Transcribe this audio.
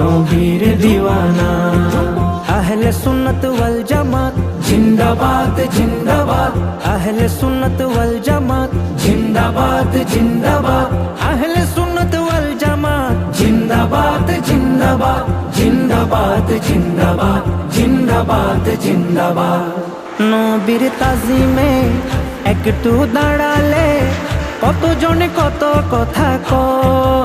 নবীর দিওয়ানা। আহলে সুন্নত ওয়াল জামাত। জিন্দাবাদ জিন্দাবাদ। আহলে সুন্নত ওয়াল জামাত। জিন্দাবাদ জিন্দাবাদ। আহলে সুন্নত ওয়াল জামাত। জিন্দাবাদ জিন্দাবাদ। জিন্দাবাদ জিন্দাবাদ। জিন্দাবাদ জিন্দাবাদ। নবীর তাজিমে একটু দাঁড়ালে কত জনে কত কথা কয়।